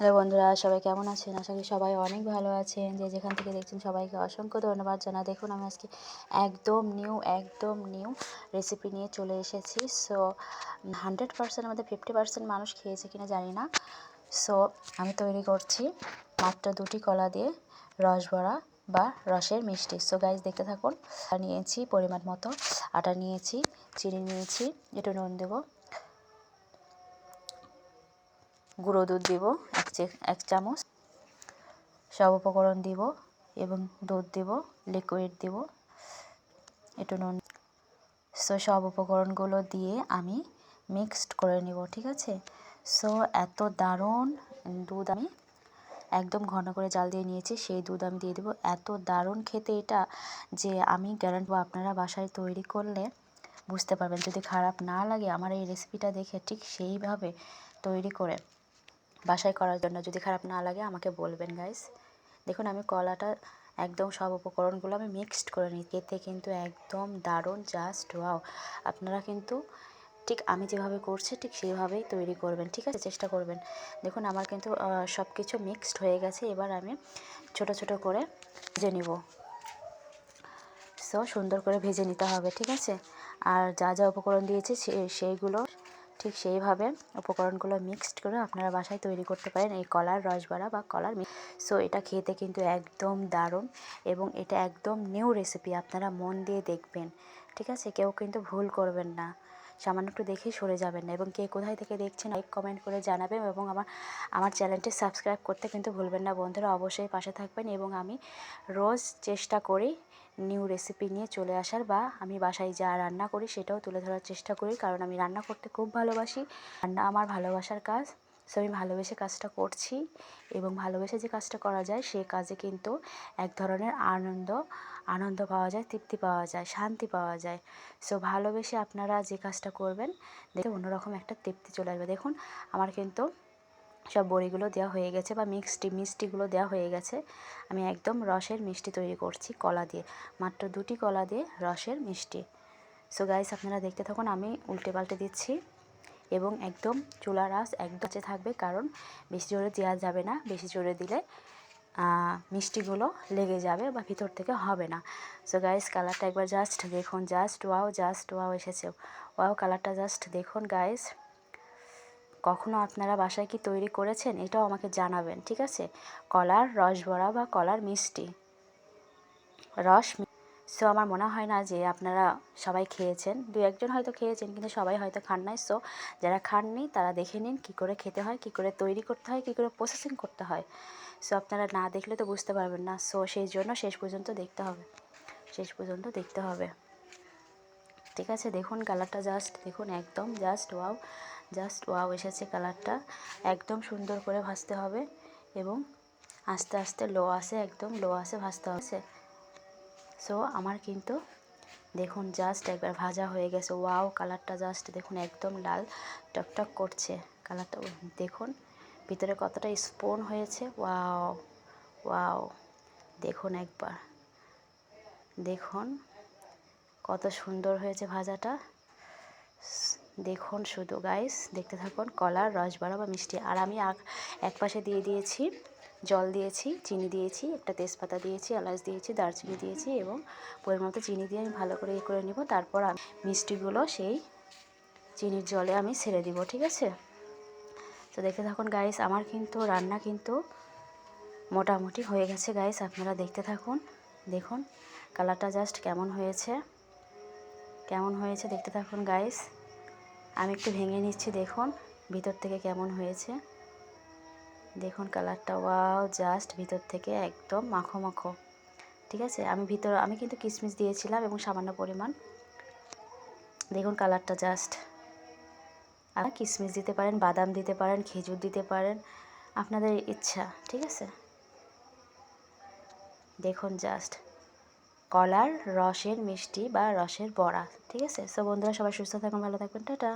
Hello বন্ধুরা, সবাই কেমন আছেন? আশা করি সবাই অনেক ভালো আছেন। যে যেখান থেকে দেখছেন সবাইকে অসংখ্য ধন্যবাদ জানা দেখুন, আমি আজকে একদম নিউ একদম নিউ রেসিপি নিয়ে চলে এসেছি। সো হান্ড্রেড পার্সেন্ট আমাদের ফিফটি পার্সেন্ট মানুষ খেয়েছে কিনা জানি না। সো আমি তৈরি করছি মাত্র দুটি কলা দিয়ে রস ভরা বা রসের মিষ্টি। সো গাইজ দেখতে থাকুন। নিয়েছি পরিমাণ মতো। আটা নিয়েছি, চিনি নিয়েছি, একটু নুন দেবো। গুঁড়ো দুধ দিব, এক এক চামচ। সব উপকরণ দিব এবং দুধ দিব লিকুইড দিব। একটু নুন। সো সব উপকরণগুলো দিয়ে আমি মিক্সড করে নিব, ঠিক আছে? সো এত দারুণ দুধ আমি একদম ঘন করে জাল দিয়ে নিয়েছি, সেই দুধ আমি দিয়ে দেবো। এত দারুণ খেতে এটা যে আমি গ্যারান্টি আপনারা বাসায় তৈরি করলে বুঝতে পারবেন। যদি খারাপ না লাগে আমার এই রেসিপিটা দেখে ঠিক সেইভাবে তৈরি করে বাসায় করার জন্য যদি খারাপ না লাগে আমাকে বলবেন গাইস দেখুন, আমি কলাটা একদম সব উপকরণগুলো আমি মিক্সড করে নিই এতে কিন্তু একদম দারুণ জাস্ট ওয়াও আপনারা কিন্তু ঠিক আমি যেভাবে করছি, ঠিক সেইভাবেই তৈরি করবেন, ঠিক আছে? চেষ্টা করবেন। দেখুন, আমার কিন্তু সব কিছু মিক্সড হয়ে গেছে। এবার আমি ছোট ছোট করে ভেজে নিব। সো সুন্দর করে ভেজে নিতে হবে, ঠিক আছে? আর যা যা উপকরণ দিয়েছি সেইগুলো ঠিক সেইভাবে উপকরণগুলো মিক্সড করে আপনারা বাসায় তৈরি করতে পারেন। এই কলার রসবড়া বা কলার সো এটা খেতে কিন্তু একদম দারুণ এবং এটা একদম নিউ রেসিপি আপনারা মন দিয়ে দেখবেন। ঠিক আছে? কেউ কিন্তু ভুল করবেন না। সামান্য একটু দেখেই সরে যাবেন না। এবং কে কোথায় থেকে দেখছেন লাইক কমেন্ট করে জানাবেন এবং আমার আমার চ্যানেলটি সাবস্ক্রাইব করতে কিন্তু ভুলবেন না বন্ধুরা। অবশ্যই পাশে থাকবেন এবং আমি রোজ চেষ্টা করি নিউ রেসিপি নিয়ে চলে আসার বা আমি বাসায় যা রান্না করি সেটাও তুলে ধরার চেষ্টা করি। কারণ আমি রান্না করতে খুব ভালোবাসি। রান্না আমার ভালোবাসার কাজ। সো আমি ভালোবেসে কাজটা করছি এবং ভালোবেসে যে কাজটা করা যায়, সে কাজে কিন্তু এক ধরনের আনন্দ আনন্দ পাওয়া যায়, তৃপ্তি পাওয়া যায়, শান্তি পাওয়া যায়। সো ভালোবেসে আপনারা যে কাজটা করবেন, দেখে অন্যরকম একটা তৃপ্তি চলে আসবে। দেখুন, আমার কিন্তু সব বড়িগুলো দেওয়া হয়ে গেছে বা মিক্সটি মিষ্টিগুলো দেওয়া হয়ে গেছে। আমি একদম রসের মিষ্টি তৈরি করছি কলা দিয়ে, মাত্র দুটি কলা দিয়ে রসের মিষ্টি। সো গাইস আপনারা দেখতে থাকুন, আমি উল্টে পাল্টে দিচ্ছি। এবং একদম চুলার আঁচ একদম থাকবে কারণ বেশি জোরে দেওয়া যাবে না। বেশি জোরে দিলে মিষ্টিগুলো লেগে যাবে বা ভিতর থেকে হবে না। সো গাইস কালারটা একবার জাস্ট দেখুন জাস্ট ওয়াও জাস্ট ওয়াও এসেছে। ওয়াও কালারটা জাস্ট দেখুন গাইস কখনো আপনারা বাসায় কি তৈরি করেছেন? এটাও আমাকে জানাবেন, ঠিক আছে? কলার রস ভরা বা কলার মিষ্টি। রস সো আমার মনে হয় না যে আপনারা সবাই খেয়েছেন। দু একজন হয়তো খেয়েছেন, কিন্তু সবাই হয়তো খান নাই। সো যারা খাননি তারা দেখে নিন কী করে খেতে হয়, কী করে তৈরি করতে হয়, কী করে প্রসেসিং করতে হয়। সো আপনারা না দেখলে তো বুঝতে পারবেন না। সো সেই জন্য শেষ পর্যন্ত দেখতে হবে। শেষ পর্যন্ত দেখতে হবে। ঠিক আছে, দেখুন কালারটা জাস্ট দেখুন একদম জাস্ট ওয়াও জাস্ট ওয়াও এসেছে কালারটা একদম সুন্দর করে ভাজতে হবে এবং আস্তে আস্তে লো আসে একদম লো আসে ভাজতে হবে। সো আমার কিন্তু দেখুন জাস্ট একবার ভাজা হয়ে গেছে। ওয়াও কালারটা জাস্ট দেখুন একদম লাল, টকটক করছে। কালারটা দেখুন, ভিতরে কতটা স্পোন হয়েছে। ওয়াও ওয়াও দেখুন একবার। দেখুন, কত সুন্দর হয়েছে ভাজাটা। দেখুন শুধু গাইস দেখতে থাকুন, কলার রসবাড়া বা মিষ্টি। আর আমি এক পাশে দিয়ে দিয়েছি জল দিয়েছি, চিনি দিয়েছি, একটা তেজপাতা দিয়েছি, এলাচ দিয়েছি, দারচিনি দিয়েছি এবং পরিমাণ মতো চিনি দিয়ে আমি ভালো করে ইয়ে করে নিব। তারপর আমি মিষ্টিগুলো সেই চিনির জলে আমি ছেড়ে দিব, ঠিক আছে? তো দেখতে থাকুন গাইস আমার কিন্তু রান্না কিন্তু মোটামুটি হয়ে গেছে গাইস আপনারা দেখতে থাকুন, দেখুন কালারটা জাস্ট কেমন হয়েছে কেমন হয়েছে দেখতে থাকুন গাইস আমি একটু ভেঙে নিচ্ছি, দেখুন ভিতর থেকে কেমন হয়েছে। দেখুন কালারটা, ওয়াও, জাস্ট ভিতর থেকে একদম মাখো মাখো। ঠিক আছে? আমি ভিতর, আমি কিন্তু কিশমিশ দিয়েছিলাম এবং সামান্য পরিমাণ। দেখুন কালারটা জাস্ট। আর কিশমিশ দিতে পারেন, বাদাম দিতে পারেন, খেজুর দিতে পারেন, আপনাদের ইচ্ছা, ঠিক আছে? দেখুন জাস্ট। কলার, রসের মিষ্টি বা রসের বড়া, ঠিক আছে? সো বন্ধুরা, সবাই সুস্থ থাকুন, ভালো থাকবেন টাটা।